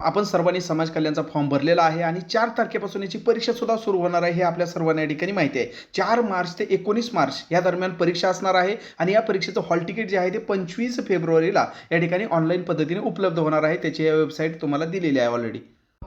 आपण सर्वांनी समाज कल्याणचा फॉर्म भरलेला आहे आणि चार तारखेपासून याची परीक्षा सुद्धा सुरू होणार आहे हे आपल्या सर्वांना या ठिकाणी माहिती आहे. चार मार्च ते एकोणीस मार्च या दरम्यान परीक्षा असणार आहे आणि या परीक्षेचं हॉल तिकीट जे आहे ते पंचवीस फेब्रुवारीला या ठिकाणी ऑनलाईन पद्धतीने उपलब्ध होणार आहे. त्याची या वेबसाईट तुम्हाला दिलेली आहे ऑलरेडी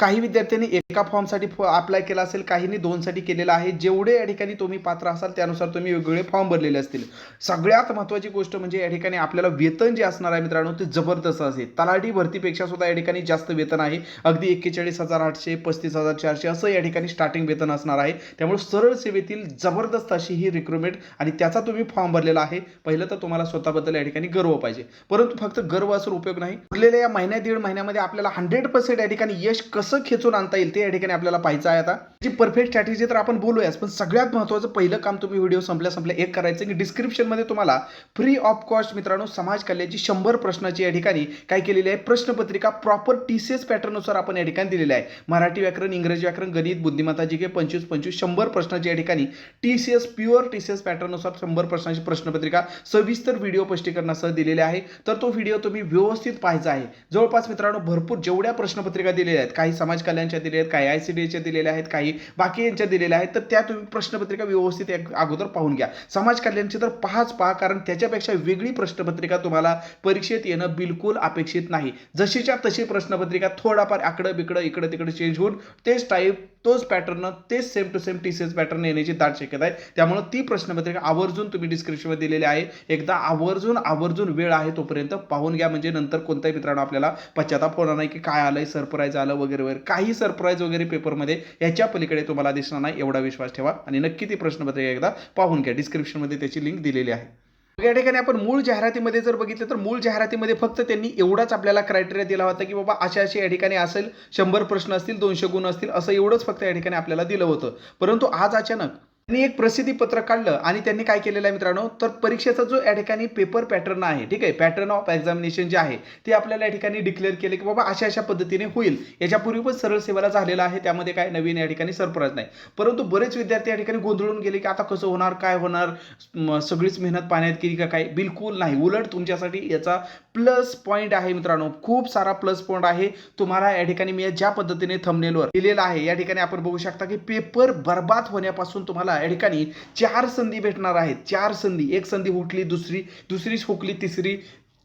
काही विद्यार्थ्यांनी एका फॉर्मसाठी अप्लाय केला असेल काहींनी दोनसाठी केलेला आहे. जेवढे या ठिकाणी तुम्ही पात्र असाल त्यानुसार तुम्ही वेगवेगळे फॉर्म भरलेले असतील. सगळ्यात महत्त्वाची गोष्ट म्हणजे या ठिकाणी आपल्याला वेतन जे असणार आहे मित्रांनो ते जबरदस्त असेल. तलाठी भरतीपेक्षा सुद्धा या ठिकाणी जास्त वेतन आहे. अगदी एक्केचाळीस हजार आठशे पस्तीस हजार चारशे असं या ठिकाणी स्टार्टिंग वेतन असणार आहे. त्यामुळे सरळ सेवेतील जबरदस्त अशी ही रिक्रुटमेंट आणि त्याचा तुम्ही फॉर्म भरलेला आहे. पहिलं तर तुम्हाला स्वतःबद्दल या ठिकाणी गर्व पाहिजे. परंतु फक्त गर्व असून उपयोग नाही. उरलेल्या या महिन्या दीड महिन्यामध्ये आपल्याला हंड्रेड पर्सेंट या ठिकाणी यश कसं खेचून आणता येईल ते या ठिकाणी आपल्याला पाहायचं आहे आता. जी परफेक्ट स्ट्रॅटेजी तर आपण बोलूयाच पण सगळ्यात महत्त्वाचं पहिलं काम तुम्ही व्हिडिओ संपल्या संपल्या एक करायचं की डिस्क्रिप्शनमध्ये तुम्हाला फ्री ऑफ कॉस्ट मित्रांनो समाज कल्याणची शंभर प्रश्नाची या ठिकाणी काय केलेली आहे प्रश्नपत्रिका प्रॉपर टी सी एस पॅटर्ननुसार आपण या ठिकाणी दिलेली आहे. मराठी व्याकरण इंग्रजी व्याकरण गणित बुद्धिमत्ता जी काही पंचवीस पंचवीस शंभर प्रश्नाची या ठिकाणी T C S pure T C S पॅटर्ननुसार शंभर प्रश्नाची प्रश्नपत्रिका सविस्तर व्हिडिओ स्पष्टीकरणासह दिलेली आहे. तर तो व्हिडिओ तुम्ही व्यवस्थित पाहायचा आहे. जवळपास मित्रांनो भरपूर जेवढ्या प्रश्नपत्रिका दिलेल्या आहेत काही समाज कल्याणच्या दिलेल्या आहेत काही आय सी डी एच्या दिलेल्या आहेत काही बाकी यांच्या दिलेल्या आहेत तर त्या तुम्ही प्रश्नपत्रिका व्यवस्थित अगोदर पाहून घ्या. समाज कल्याणची तर पहाच पहा कारण त्याच्यापेक्षा वेगळी प्रश्नपत्रिका तुम्हाला परीक्षेत येणं बिलकुल अपेक्षित नाही. जशीच्या तशी प्रश्नपत्रिका थोडाफार आकडं बिकडं इकडं तिकडं चेंज होऊन तेच टाईप तोच पॅटर्न तेच same to same T C S pattern येण्याची दाट शक्यता आहे. त्यामुळे ती प्रश्नपत्रिका आवर्जून तुम्ही डिस्क्रिप्शनमध्ये दिलेली आहे. एकदा आवर्जून आवर्जून वेळ आहे तोपर्यंत पाहून घ्या. म्हणजे नंतर कोणत्याही मित्रांनो आपल्याला पश्चाताप होणार नाही की काय आलंय सरप्राईज आलं वगैरे वगैरे. काही सरप्राईज वगैरे पेपरमध्ये याच्या पलीकडे तुम्हाला दिसणार नाही. एवढा विश्वास ठेवा. आणि नक्की ती प्रश्नपत्रिका एकदा पाहून घ्या. डिस्क्रिप्शनमध्ये त्याची लिंक दिलेली आहे. या ठिकाणी आपण मूळ जाहिरातीमध्ये जर बघितलं तर मूळ जाहिरातीमध्ये फक्त त्यांनी एवढाच आपल्याला क्रायटेरिया दिला होता की बाबा अशा अशी या ठिकाणी असेल शंभर प्रश्न असतील दोनशे गुण असतील असं एवढंच फक्त या ठिकाणी आपल्याला दिलं होतं. परंतु आज अचानक त्यांनी एक प्रसिद्धी पत्रक काढलं आणि त्यांनी काय केलेलं आहे मित्रांनो? तर परीक्षेचा जो या ठिकाणी पेपर पॅटर्न आहे ठीक आहे? पॅटर्न ऑफ एक्झामिनेशन जे आहे ते आपल्याला या ठिकाणी डिक्लेअर केले की बाबा अशा अशा पद्धतीने होईल. याच्यापूर्वी पण सरळ सेवेला झालेला आहे त्यामध्ये काय नवीन या ठिकाणी सरप्राईज नाही. परंतु बरेच विद्यार्थी या ठिकाणी गोंधळून गेले की आता कसं होणार काय होणार? सगळीच मेहनत पाण्यात केली का काय? बिलकुल नाही. उलट तुमच्यासाठी याचा प्लस पॉईंट आहे मित्रांनो. खूप सारा प्लस पॉईंट आहे. तुम्हाला या ठिकाणी मी ज्या पद्धतीने थंबनेलवर दिलेला आहे या ठिकाणी आपण बघू शकता की पेपर बर्बाद होण्यापासून तुम्हाला या ठिकाणी चार संधी भेटणार आहेत. चार संधी. एक संधी हुकली दुसरी दुसरी हुकली तिसरी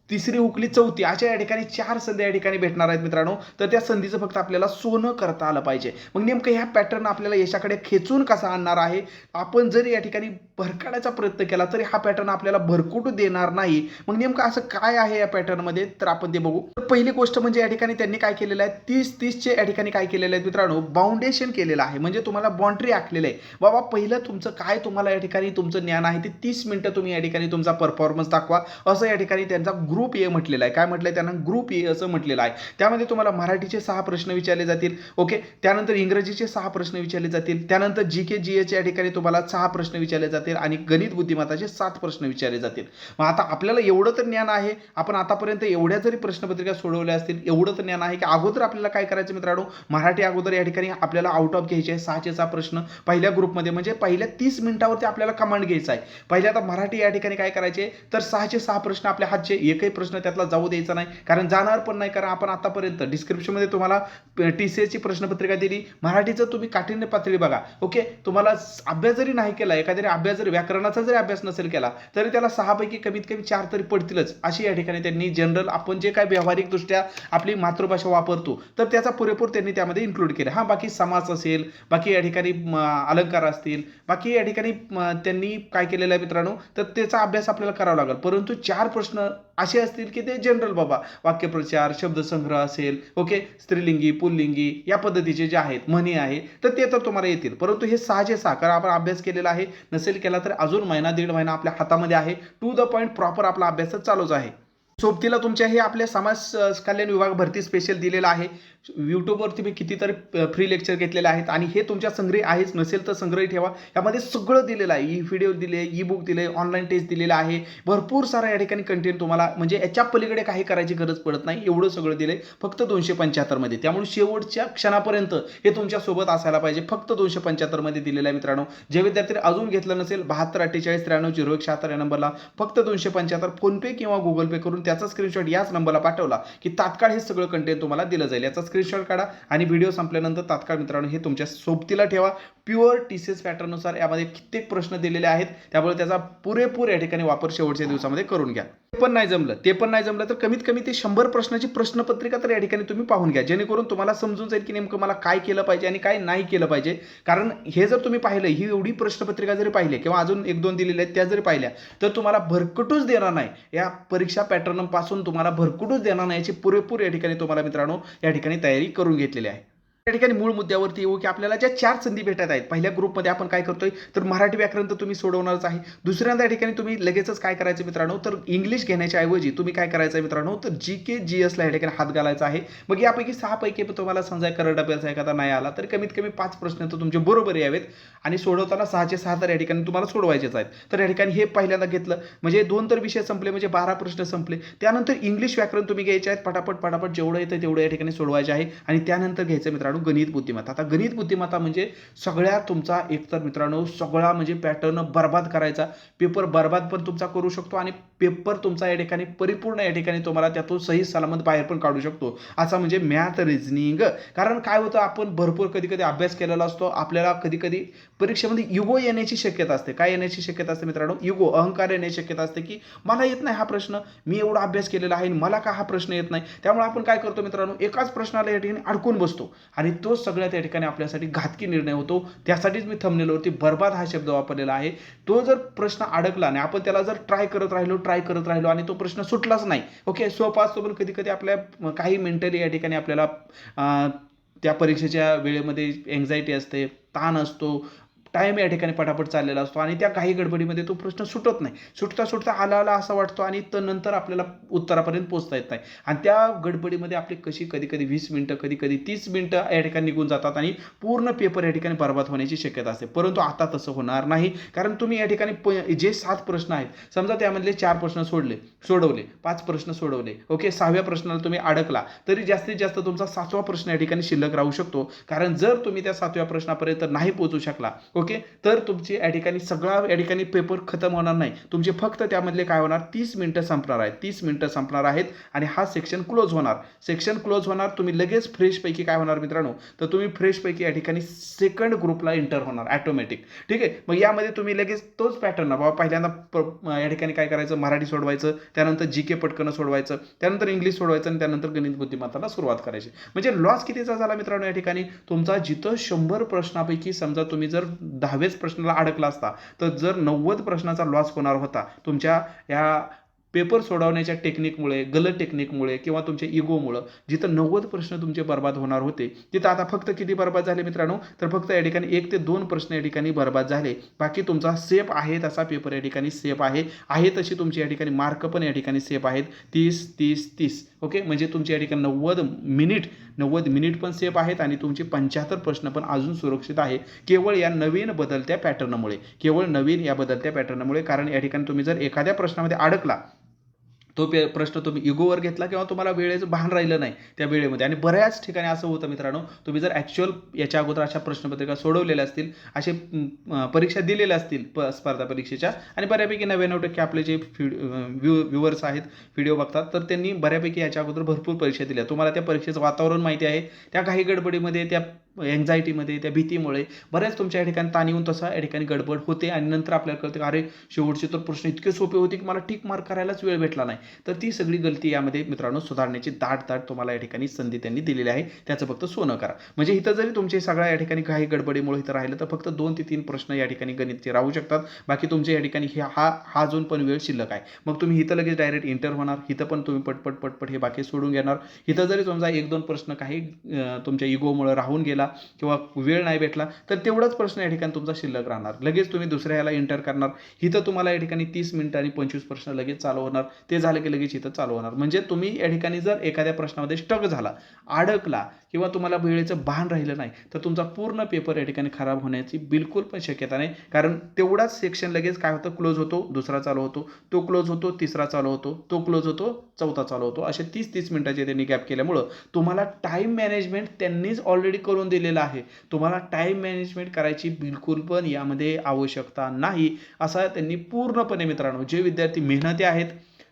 तिसरी हुकली चौथी अशा या ठिकाणी चार संधी या ठिकाणी भेटणार आहेत मित्रांनो. तर त्या संधीचं फक्त आपल्याला सोनं करता आलं पाहिजे. मग नेमकं ह्या पॅटर्न आपल्याला यशाकडे खेचून कसा आणणार आहे? आपण जरी या ठिकाणी भरकाडायचा प्रयत्न केला तरी हा पॅटर्न आपल्याला भरकूट देणार नाही. मग नेमकं असं काय आहे या पॅटर्नमध्ये? तर आपण ते बघू. तर पहिली गोष्ट म्हणजे या ठिकाणी त्यांनी काय केलेलं आहे? तीस तीसचे या ठिकाणी काय केलेलं आहे मित्रांनो? बाउंडेशन केलेलं आहे. म्हणजे तुम्हाला बाउंड्री आखलेलं आहे. बाबा पहिलं तुमचं काय तुम्हाला या ठिकाणी तुमचं ज्ञान आहे? ते तीस मिनटं तुम्ही या ठिकाणी तुमचा परफॉर्मन्स दाखवा. असं या ठिकाणी त्यांचा ग्रुप ए म्हटलेलं आहे. काय म्हटलंय त्यांना? ग्रुप ए असं म्हटलेलं आहे. त्यामध्ये तुम्हाला मराठीचे सहा प्रश्न विचारले जातील. ओके? त्यानंतर इंग्रजीचे सहा प्रश्न विचारले जातील. त्यानंतर जी के जी एच्या ठिकाणी तुम्हाला सहा प्रश्न विचारले जातील आणि गणित बुद्धिमत्ताचे सात प्रश्न विचारले जातील. मग आता आपल्याला एवढं तर ज्ञान आहे. आपण आतापर्यंत एवढ्या जरी प्रश्नपत्रिका सोडवल्या असतील एवढं तर ज्ञान आहे की अगोदर आपल्याला काय करायचं मित्रांनो? मराठी अगोदर या ठिकाणी आपल्याला आउट ऑफ घ्यायचे आहे. सहाचे सहा प्रश्न पहिल्या ग्रुपमध्ये म्हणजे पहिल्या तीस मिनिटावरती आपल्याला कमांड घ्यायचा आहे. पहिल्या आता मराठी या ठिकाणी काय करायचे? तर सहाचे सहा प्रश्न आपल्या हातचे. एक एकही प्रश्न त्यातला जाऊ द्यायचा नाही. कारण जाणार पण नाही. कारण आपण आतापर्यंत डिस्क्रिप्शनमध्ये तुम्हाला टी सी एसची प्रश्नपत्रिका दिली. मराठीचं तुम्ही काठिण्य पातळी बघा. ओके तुम्हाला अभ्यास जरी नाही केला एखाद्याने अभ्यास जरी व्याकरणाचा जरी अभ्यास नसेल केला तरी त्याला सहापैकी कमीत कमी चार तरी पडतीलच. अशी या ठिकाणी त्यांनी जनरल आपण जे काय व्यावहारिकदृष्ट्या आपली मातृभाषा वापरतो तर त्याचा पुरेपूर त्यांनी त्यामध्ये इन्क्लूड केला. हां बाकी समास असेल बाकी या ठिकाणी अलंकार असतील बाकी या ठिकाणी त्यांनी काय केलेलं आहे मित्रांनो? तर त्याचा अभ्यास आपल्याला करावा लागेल. परंतु चार प्रश्न असे असतील की ते जनरल बाबा. वाक्यप्रचार शब्दसंग्रह असेल ओके स्त्रीलिंगी पुल्लिंगी या पद्धतीचे जे आहेत म्हणी आहे तर ते तर तुम्हाला येतील. परंतु हे सहाचे सहा कारण आपण अभ्यास केलेला आहे नसेल केला तर अजून महिना दीड महिना आपल्या हातामध्ये आहे. टू द पॉईंट प्रॉपर आपला अभ्यास चालूच आहे. सोबतीला तुमच्या हे आपल्या समाज कल्याण विभाग भरती स्पेशल दिलेला आहे. यूट्यूबवरती मी कितीतरी फ्री लेक्चर घेतलेले आहेत आणि हे तुमच्या संग्रही आहेच नसेल तर संग्रही ठेवा. यामध्ये सगळं दिलेलं आहे. ई व्हिडिओ दिले ई बुक दिले ऑनलाईन टेस्ट दिलेलं आहे. भरपूर सारा या ठिकाणी कंटेंट तुम्हाला म्हणजे याच्या पलीकडे काही करायची गरज पडत नाही. एवढं सगळं दिले फक्त दोनशे पंच्याहत्तरमध्ये त्यामुळे शेवटच्या क्षणापर्यंत हे तुमच्यासोबत असायला पाहिजे. फक्त दोनशे पंच्याहत्तरमध्ये दिलेलं आहे मित्रांनो. जे विद्यार्थी अजून घेतलं नसेल बहात्तर अठ्ठेचाळीस त्र्याण्णव झिरो एक शहात्तर या नंबरला फक्त दोनशे पंच्याहत्तर फोनपे किंवा गुगल पे करून त्याचा स्क्रीनशॉट याच नंबरला पाठवला की तात्काळ हे सगळं कंटेंट तुम्हाला दिलं जाईल. याचा स्क्रीनशॉट काढा आणि व्हिडिओ संपल्यानंतर तात्काळ मित्रांनो हे तुमच्या सोबतीला ठेवा. प्युअर टी सी एस पॅटर्ननुसार यामध्ये कित्येक प्रश्न दिलेले आहेत. त्यामुळे त्याचा पुरेपूर या ठिकाणी वापर शेवटच्या दिवसामध्ये करून घ्या. ते पण नाही जमलं. ते पण नाही जमलं तर कमीत कमी ते शंभर प्रश्नाची प्रश्नपत्रिका तर या ठिकाणी तुम्ही पाहून घ्या. जेणेकरून तुम्हाला समजून जाईल की नेमकं मला काय केलं पाहिजे आणि काय नाही केलं पाहिजे. कारण हे जर तुम्ही पाहिलं ही एवढी प्रश्नपत्रिका जरी पाहिली किंवा अजून एक दोन दिलेल्या आहेत त्या जरी पाहिल्या तर तुम्हाला भरकटूच देणार नाही. या परीक्षा पॅटर्नपासून तुम्हाला भरकटूच देणार नाही याची पुरेपूर या ठिकाणी तुम्हाला मित्रांनो या ठिकाणी तयारी करून घेतलेली आहे. त्या ठिकाणी मूळ मुद्द्यावरती येऊ की आपल्याला ज्या चार संधी भेटत आहेत पहिल्या ग्रुपमध्ये आपण काय करतोय तर मराठी व्याकरण तर तुम्ही सोडवणारच आहे. दुसऱ्यांदा या ठिकाणी तुम्ही लगेचच काय करायचं मित्रांनो तर इंग्लिश घेण्याच्या ऐवजी तुम्ही काय करायचं आहे मित्रांनो तर जी के जी एसला या ठिकाणी हात घालायचा आहे. मग यापैकी सहा पैकी तुम्हाला समजा करंट अफेअर्स एखादा नाही आला तर कमीत कमी पाच प्रश्न तर तुमचे बरोबर यावेत. आणि सोडवताना सहाचे सहा तर या ठिकाणी तुम्हाला सोडवायचेच आहेत. तर या ठिकाणी हे पहिल्यांदा घेतलं. म्हणजे दोन तर विषय संपले म्हणजे बारा प्रश्न संपले. त्यानंतर इंग्लिश व्याकरण तुम्ही घ्यायचे आहेत पटापट पटापट जेवढं येतं तेवढं या ठिकाणी सोडवायचे आहे. आणि त्यानंतर घ्यायचं मित्रांनो गणित बुद्धिमत्ता. आता गणित बुद्धिमत्ता म्हणजे सगळ्या तुमचा एकतर मित्रांनो सगळा म्हणजे पॅटर्न बर्बाद करायचा. पेपर बर्बाद पण तुमचा करू शकतो आणि पेपर तुमचा या ठिकाणी परिपूर्ण या ठिकाणी तुम्हाला त्यातून सही सलामत बाहेर पण काढू शकतो. असा म्हणजे मॅथ रिझनिंग कारण काय होतं आपण भरपूर कधी कधी अभ्यास केलेला असतो. आपल्याला कधी कधी परीक्षेमध्ये युगो येण्याची शक्यता असते. काय येण्याची शक्यता असते मित्रांनो? युगो अहंकार येण्याची शक्यता असते की मला येत नाही हा प्रश्न. मी एवढा अभ्यास केलेला आहे आणि मला का हा प्रश्न येत नाही? त्यामुळे आपण काय करतो मित्रांनो? एकाच प्रश्नाला या ठिकाणी अडकून बसतो. आणि तो सगळ्यात या ठिकाणी आपल्यासाठी घातकी निर्णय होतो. त्यासाठीच मी थंबनेलवरती बर्बाद हा शब्द वापरलेला आहे. तो जर प्रश्न अडकला आणि आपण त्याला जर ट्राय करत राहिलो ट्राय करत राहिलो आणि तो प्रश्न सुटलाच नाही. ओके सोपा असतो पण कधी कधी आपल्या काही मेंटली या ठिकाणी आपल्याला त्या परीक्षेच्या वेळेमध्ये एन्झायटी असते ताण असतो टाईम या ठिकाणी पटापट चाललेला असतो आणि त्या काही गडबडीमध्ये तो प्रश्न सुटत नाही. सुटता सुटता आला आला असा वाटतो आणि तर नंतर आपल्याला उत्तरापर्यंत पोहोचता येत नाही. आणि त्या गडबडीमध्ये आपली कशी कधी कधी वीस मिनटं कधी कधी तीस मिनटं या ठिकाणी निघून जातात आणि पूर्ण पेपर या ठिकाणी बर्बाद होण्याची शक्यता असते. परंतु आता तसं होणार नाही. कारण तुम्ही या ठिकाणी प जे सात प्रश्न आहेत समजा त्यामधले चार प्रश्न सोडले सोडवले पाच प्रश्न सोडवले ओके सहाव्या प्रश्नाला तुम्ही अडकला तरी जास्तीत जास्त तुमचा सातवा प्रश्न या ठिकाणी शिल्लक राहू शकतो. कारण जर तुम्ही त्या सातव्या प्रश्नापर्यंत नाही पोहोचू शकला ओके? तर तुमची या ठिकाणी सगळा या ठिकाणी पेपर खतम होणार नाही. तुमचे फक्त त्यामधले काय होणार? तीस मिनटं संपणार आहेत. तीस मिनटं संपणार आहेत आणि हा सेक्शन क्लोज होणार. सेक्शन क्लोज होणार तुम्ही लगेच फ्रेशपैकी काय होणार मित्रांनो? तर तुम्ही फ्रेशपैकी या ठिकाणी सेकंड ग्रुपला एंटर होणार ॲटोमॅटिक ठीक आहे? मग यामध्ये तुम्ही लगेच तोच पॅटर्न बाबा पहिल्यांदा प- या ठिकाणी काय करायचं? मराठी सोडवायचं त्यानंतर जी के पटकन सोडवायचं त्यानंतर इंग्लिश सोडवायचं आणि त्यानंतर गणित बुद्धिमत्ताला सुरुवात करायची. म्हणजे लॉस कितीचा झाला मित्रांनो या ठिकाणी? तुमचा जिथं शंभर प्रश्नापैकी समजा तुम्ही जर दहावेच प्रश्नाला अडकला असता तर जर नव्वद प्रश्नाचा लॉस होणार होता तुमच्या या पेपर सोडवण्याच्या टेक्निकमुळे गलत टेक्निकमुळे किंवा तुमच्या इगोमुळं जिथं नव्वद प्रश्न तुमचे बर्बाद होणार होते तिथं आता फक्त किती बर्बाद झाले मित्रांनो? तर फक्त या ठिकाणी एक ते दोन प्रश्न या ठिकाणी बर्बाद झाले. बाकी तुमचा सेफ आहे तसा पेपर या ठिकाणी सेफ आहे. आहे तशी तुमची या ठिकाणी मार्क पण या ठिकाणी सेफ आहेत. तीस तीस तीस. ओके? म्हणजे तुमची या ठिकाणी नव्वद मिनिट नव्वद मिनिट पण सेफ आहेत आणि तुमचे पंच्याहत्तर प्रश्न पण अजून सुरक्षित आहे. केवळ या नवीन बदलत्या पॅटर्नमुळे केवळ नवीन या बदलत्या पॅटर्नमुळे कारण या ठिकाणी तुम्ही जर एखाद्या प्रश्नामध्ये अडकला तो पे प्रश्न तुम्ही इगोवर घेतला किंवा तुम्हाला वेळेचं भान राहिलं नाही त्या वेळेमध्ये. आणि बऱ्याच ठिकाणी असं होतं मित्रांनो तुम्ही जर ॲक्च्युअल याच्या अगोदर अशा प्रश्नपत्रिका सोडवलेल्या असतील असे परीक्षा दिलेल्या असतील प स्पर्धा परीक्षेच्या आणि बऱ्यापैकी नव्याण्णव टक्के आपले जे व्ह्यू व्ह्युअर्स आहेत व्हिडिओ बघतात तर त्यांनी बऱ्यापैकी याच्या अगोदर भरपूर परीक्षा दिल्या. तुम्हाला त्या परीक्षेचं वातावरण माहिती आहे. त्या काही गडबडीमध्ये त्या एन्झायटीमध्ये त्या भीतीमुळे बऱ्याच तुमच्या या ठिकाणी ताण येऊन तसा या ठिकाणी गडबड होते आणि नंतर आपल्याला कळतं की अरे शेवटचे तर प्रश्न इतके सोपे होते की मला टिक मार्क करायलाच वेळ भेटला नाही. तर ती सगळी गलती यामध्ये मित्रांनो सुधारण्याची दाट दाट तुम्हाला या ठिकाणी संधी त्यांनी दिलेली आहे. त्याचं फक्त सोनं करा. म्हणजे इथं जरी तुमचे सगळ्या या ठिकाणी काही गडबडीमुळे इथं राहिलं तर फक्त दोन ते तीन प्रश्न या ठिकाणी गणितचे राहू शकतात. बाकी तुमच्या या ठिकाणी हे हा हा अजून पण वेळ शिल्लक आहे. मग तुम्ही इथं लगेच डायरेक्ट इंटर होणार. इथं पण तुम्ही पटपट पटपट हे बाकी सोडून घेणार. इथं जरी तुमचा एक दोन प्रश्न काही तुमच्या इगोमुळे राहून गेला किंवा वेळ नाही भेटला तर तेवढाच प्रश्न या ठिकाणी तुमचा शिल्लक राहणार. लगेच तुम्ही दुसऱ्या ह्याला इंटर करणार. इथं तुम्हाला या ठिकाणी तीस मिनिटं आणि पंचवीस प्रश्न लगेच चालू होणार. ते झालं की लगेच इथं चालू होणार. म्हणजे तुम्ही या ठिकाणी जर एखाद्या प्रश्नामध्ये स्टक झाला अडकला किंवा तुम्हाला वेळेचं भान राहिलं नाही तर तुमचा पूर्ण पेपर या ठिकाणी खराब होण्याची बिलकुल पण शक्यता नाही. कारण तेवढाच सेक्शन लगेच काय होतं? क्लोज होतो दुसरा चालू होतो तो क्लोज होतो तिसरा चालू होतो तो क्लोज होतो चौथा चालू होतो. असे तीस तीस मिनिटाचे त्यांनी गॅप केल्यामुळं तुम्हाला टाईम मॅनेजमेंट त्यांनीच ऑलरेडी करून दिलेलं आहे. तुम्हाला टाईम मॅनेजमेंट करायची बिलकुल पण यामध्ये आवश्यकता नाही असा त्यांनी पूर्णपणे मित्रांनो जे विद्यार्थी मेहनती आहेत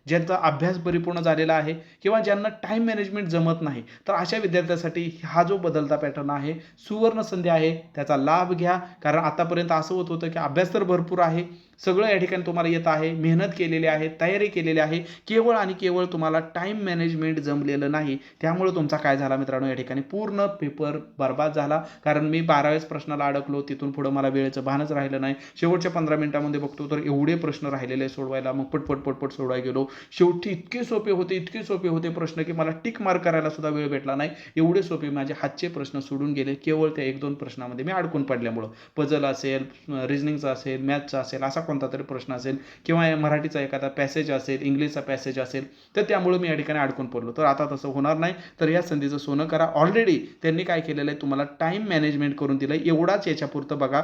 ज्यांचा अभ्यास परिपूर्ण झालेला आहे किंवा ज्यांना टाईम मॅनेजमेंट जमत नाही तर अशा विद्यार्थ्यांसाठी हा जो बदलता पॅटर्न आहे सुवर्ण संधी आहे त्याचा लाभ घ्या. कारण आतापर्यंत असं होत होतं की अभ्यास तर भरपूर आहे सगळं या ठिकाणी तुम्हाला येत आहे. मेहनत केलेली आहे तयारी केलेली आहे. केवळ आणि केवळ तुम्हाला टाईम मॅनेजमेंट जमलेलं नाही. त्यामुळे तुमचा काय झाला मित्रांनो? या ठिकाणी पूर्ण पेपर बर्बाद झाला. कारण मी बाराव्याच प्रश्नाला अडकलो. तिथून पुढं मला वेळेचं भानच राहिलं नाही. शेवटच्या पंधरा मिनिटामध्ये बघतो तर एवढे प्रश्न राहिलेले सोडवायला. मग पटपट पटपट सोडवायला गेलो. शेवटी इतके सोपे होते इतके सोपे होते प्रश्न की मला टिक मार्क करायला सुद्धा वेळ भेटला नाही. एवढे सोपे माझे हातचे प्रश्न सोडून गेले. केवळ त्या एक दोन प्रश्नामध्ये मी अडकून पडल्यामुळं. पजल असेल रिझनिंगचा असेल मॅथचा असेल असा कोणता तरी प्रश्न असेल किंवा या मराठीचा एखादा पॅसेज असेल इंग्लिशचा पॅसेज असेल तर त्यामुळे मी या ठिकाणी अडकून पडलो. तर आता तसं होणार नाही. तर या संधीचं सोनं करा. ऑलरेडी त्यांनी काय केलेलं आहे? तुम्हाला टाईम मॅनेजमेंट करून दिलं एवढाच याच्यापुरतं बघा.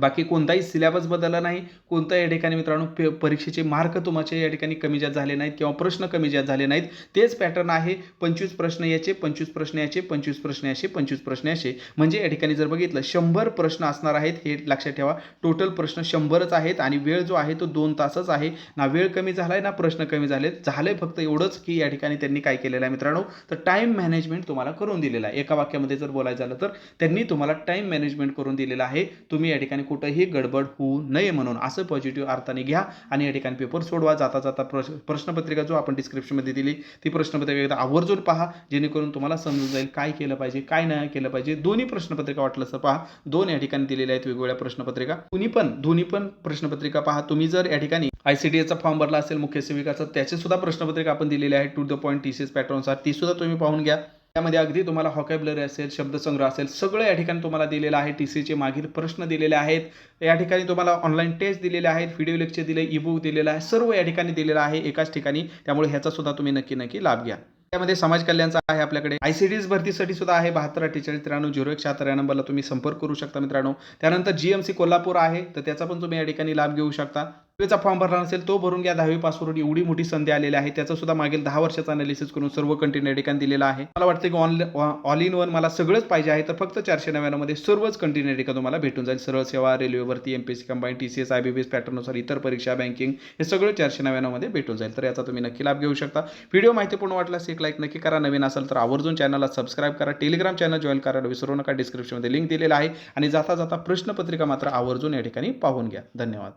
बाकी कोणताही सिलेबस बदलला नाही कोणता या ठिकाणी मित्रांनो पे परीक्षेचे मार्क तुमचे या ठिकाणी कमी जास्त झाले नाहीत किंवा प्रश्न कमी जास्त झाले नाहीत. तेच पॅटर्न आहे पंचवीस प्रश्न याचे पंचवीस प्रश्न याचे पंचवीस प्रश्न याचे पंचवीस प्रश्न याचे. म्हणजे या ठिकाणी जर बघितलं शंभर प्रश्न असणार आहेत हे लक्षात ठेवा. टोटल प्रश्न शंभरच आहेत आणि वेळ जो आहे तो दोन तासच आहे. ना वेळ कमी झाला आहे ना प्रश्न कमी झाले झालं आहे फक्त एवढंच की या ठिकाणी त्यांनी काय केलेलं आहे मित्रांनो? तर टाईम मॅनेजमेंट तुम्हाला करून दिलेलं आहे. एका वाक्यामध्ये जर बोलायचं झालं तर त्यांनी तुम्हाला टाईम मॅनेजमेंट करून दिलेलं आहे. तुम्ही या ठिकाणी कुठंही गडबड होऊ नये म्हणून असं पॉझिटिव्ह अर्थाने घ्या आणि या ठिकाणी पेपर सोडवा. जाता जाता प्रश प्रश्नपत्रिका जो आपण डिस्क्रिप्शनमध्ये दिली ती प्रश्नपत्रिका एकदा आवर्जून पहा. जेणेकरून तुम्हाला समजून जाईल काय केलं पाहिजे काय नाही केलं पाहिजे. दोन्ही प्रश्नपत्रिका वाटलं तर पहा. दोन या ठिकाणी दिलेल्या आहेत वेगवेगळ्या प्रश्नपत्रिका. दोन्ही पण दोन्ही पण प्रश्नपत्रिका पहा. तुम्ही जर या ठिकाणी आय सी डी एचा फॉर्म भरला असेल मुख्य सेविकाचा त्याचे सुद्धा प्रश्नपत्रिका आपण दिलेली आहे to the point T C S पॅटर्ननुसार ती सुद्धा तुम्ही पाहून घ्या. त्यामध्ये अगदी तुम्हाला हॉकॅबलरी असेल शब्दसंग्रह असेल सगळं या ठिकाणी तुम्हाला दिलेलं आहे. टी सीचे मागील प्रश्न दिलेले आहेत. या ठिकाणी तुम्हाला ऑनलाईन टेस्ट दिलेले आहेत व्हिडिओ लेक्चर दिले ईबुक दिलेलं आहे सर्व या ठिकाणी दिलेलं आहे एकाच ठिकाणी. त्यामुळे ह्याचा सुद्धा तुम्ही नक्की नक्की लाभ घ्या. त्यामध्ये समाज कल्याणचा आहे आपल्याकडे. आय सी डीज भरतीसाठी सुद्धा आहे बहात्तर अठ्ठेचाळीस त्र्याण्णव झिरो एक शहात्तर या नंबरला तुम्ही संपर्क करू शकता मित्रांनो. त्यानंतर जी एम सी कोल्हापूर आहे तर त्याचा पण तुम्ही या ठिकाणी लाभ घेऊ शकता. दहावीचा फॉर्म भरला नसेल तो भरून घ्या. दहावी पासवरून एवढी मोठी संधी आलेली आहे. त्याचं सुद्धा मागील दहा वर्षाचा अनालिसिस करून सर्व कंटेंट या ठिकाणी दिलेला आहे. मला वाटतं की ऑन ऑल इन वन मला सगळंच पाहिजे आहे. तर फक्त चारशे नव्याण्णवमध्ये सर्वच कंटेंट या ठिकाणी तुम्हाला भेटून जाईल. सरळ सेवा रेल्वेवरती M P C combine T C S I B B S पॅटर्ननुसार इतर परीक्षा बँकिंग हे सगळं चारशे नव्याण्णवमध्ये भेटून जाईल. तर याचा तुम्ही नक्की लाभ घेऊ शकता. व्हिडिओ माहितीपूर्ण वाटल्यास एक लाईक नक्की करा. नवीन असेल तर आवर्जून चॅनलला सबस्क्राईब करा. टेलिग्राम चॅनल जॉईन करायला विसरू नका. डिस्क्रिप्शनमध्ये लिंक दिलेला आहे. आणि जाता जाता प्रश्नपत्रिका मात्र आवर्जून या ठिकाणी पाहून घ्या. धन्यवाद.